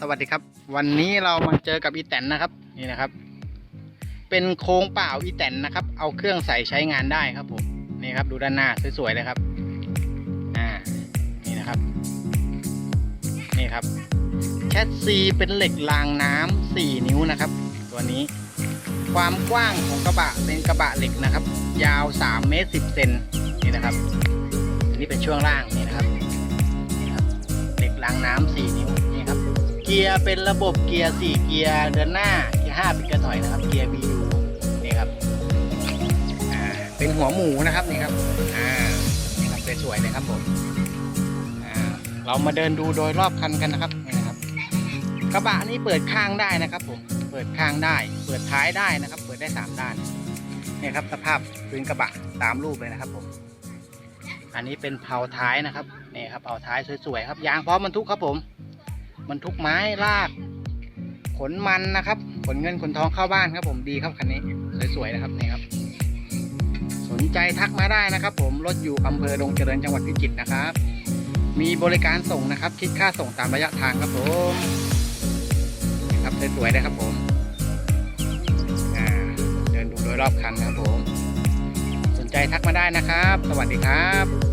สวัสดีครับ วันนี้เรามาเจอกับอีแตนนะครับ นี่นะครับ เป็นโครงเปล่าอีแตนนะครับ เอาเครื่องใส่ใช้งานได้ครับผม นี่ครับ ดูด้านหน้าสวยๆเลยครับ อ่า นี่นะครับ นี่ครับ แชสซีเป็นเหล็กรางน้ำสี่นิ้วนะครับ ตัวนี้ ความกว้างของกระบะเป็นกระบะเหล็กนะครับ ยาว3เมตร10เซนนี่นะครับ อันนี้เป็นช่วงล่างนี่นะครับนี่ครับเหล็กรางน้ำสี่นิ้วนี่ครับ เกียร์เป็นระบบเกียร์สี่เกียร์เดินหน้าเกียร์ห้าเป็นกร์ถอยนะครับ เกียร์ BU นี่ครับอ่าเป็นหัวหมูนะครับนี่ครับอ่านี่ครับสวยๆเลยครับผมอ่าเรามาเดินดูโดยรอบคันกันนะครับนี่นะครับ กระบะนี้เปิดข้างได้นะครับผมเปิดข้างได้ เปิดท้ายได้นะครับ เปิดได้สามด้านเนี่ยครับสภาพพื้นกระบะตามรูปเลยนะครับผมอันนี้เป็นเผาท้ายนะครับนี่ครับเผาท้ายสวยๆครับยางพร้อมบรรทุกครับผม บรรทุกไม้ลาก ขนมันนะครับ ขนเงินขนทองเข้าบ้านครับ ผมดีครับคันนี้สวยๆนะครับนี่ครับ สนใจทักมาได้นะครับ ผมรถอยู่อำเภอดงเจริญจังหวัดพิจิตรนะครับ มีบริการส่งนะครับ คิดค่าส่งตามระยะทางครับผมนะครับสวยๆนะครับผมเดินดูโดยรอบคันนะครับผม สนใจทักมาได้นะครับ สวัสดีครับ